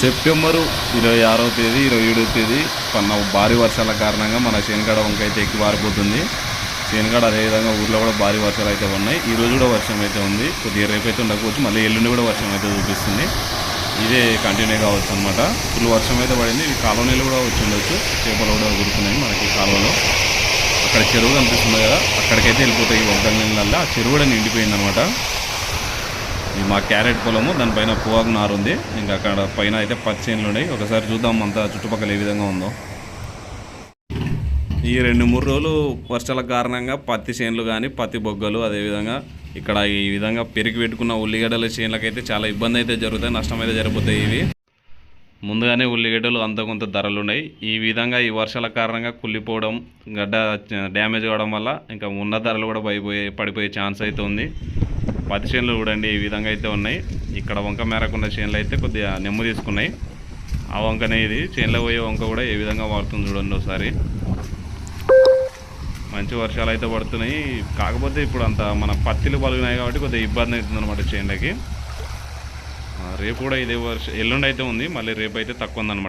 September ఇరవై ఆరో తేదీ ఇరవై ఏడో తేదీ కొన్న భారీ వర్షాల కారణంగా మన శేనగడ వంక అయితే ఎక్కి పారిపోతుంది శేనగడ అదేవిధంగా ఊర్లో కూడా భారీ వర్షాలు అయితే ఉన్నాయి. ఈరోజు కూడా వర్షం అయితే ఉంది. కొద్దిగా రేపు అయితే ఉండకపోవచ్చు. మళ్ళీ ఎల్లుండి కూడా వర్షం అయితే చూపిస్తుంది. ఇదే కంటిన్యూ కావచ్చు అనమాట ఫుల్ వర్షం అయితే పడింది. ఈ కాలనీలు కూడా వచ్చి ఉండొచ్చు. చేపలు కూడా గురుతున్నాయి మనకి కాలువలో అక్కడ చెరువు కనిపిస్తుంది కదా. అక్కడికైతే వెళ్ళిపోతాయి ఈ వంకల నీళ్ళల్లో. ఆ చెరువు కూడా నిండిపోయింది అనమాట ఇది మా క్యారెట్ పొలము దానిపైన పువ్వాకు నారు ఉంది. ఇంకా అక్కడ పైన అయితే పచ్చేన్లు ఉన్నాయి. ఒకసారి చూద్దాం అంతా చుట్టుపక్కల ఏ విధంగా ఉందో. ఈ రెండు మూడు రోజులు వర్షాల కారణంగా పత్తి చేనులు కానీ పత్తి బొగ్గలు అదేవిధంగా ఇక్కడ ఈ విధంగా పెరిగి పెట్టుకున్న ఉల్లిగడ్డల చేనులకైతే చాలా ఇబ్బంది అయితే జరుగుతాయి నష్టం అయితే జరిపోతాయి ఇవి. ముందుగానే ఉల్లిగడ్డలు అంత కొంత ధరలు ఉన్నాయి. ఈ విధంగా ఈ వర్షాల కారణంగా కుళ్ళిపోవడం గడ్డ డ్యామేజ్ అవ్వడం వల్ల ఇంకా ఉన్న ధరలు కూడా పడిపోయే పడిపోయే ఛాన్స్ అయితే ఉంది. పత్తి చేనులు చూడండి ఈ విధంగా అయితే ఉన్నాయి. ఇక్కడ వంక మేరకున్న చేనులు అయితే కొద్దిగా నెమ్ము తీసుకున్నాయి. ఆ వంకనే ఇది. చేనులో పోయే వంక కూడా ఏ విధంగా వాడుతుంది చూడండి ఒకసారి. మంచి వర్షాలు అయితే పడుతున్నాయి. కాకపోతే ఇప్పుడు అంత మన పత్తిలు పలుగున్నాయి కాబట్టి కొద్దిగా ఇబ్బంది అవుతుంది అనమాట చేనులకి. రేపు కూడా ఇదే వర్షం ఎల్లుండి అయితే ఉంది. మళ్ళీ రేపు అయితే తక్కువ ఉందన్నమాట.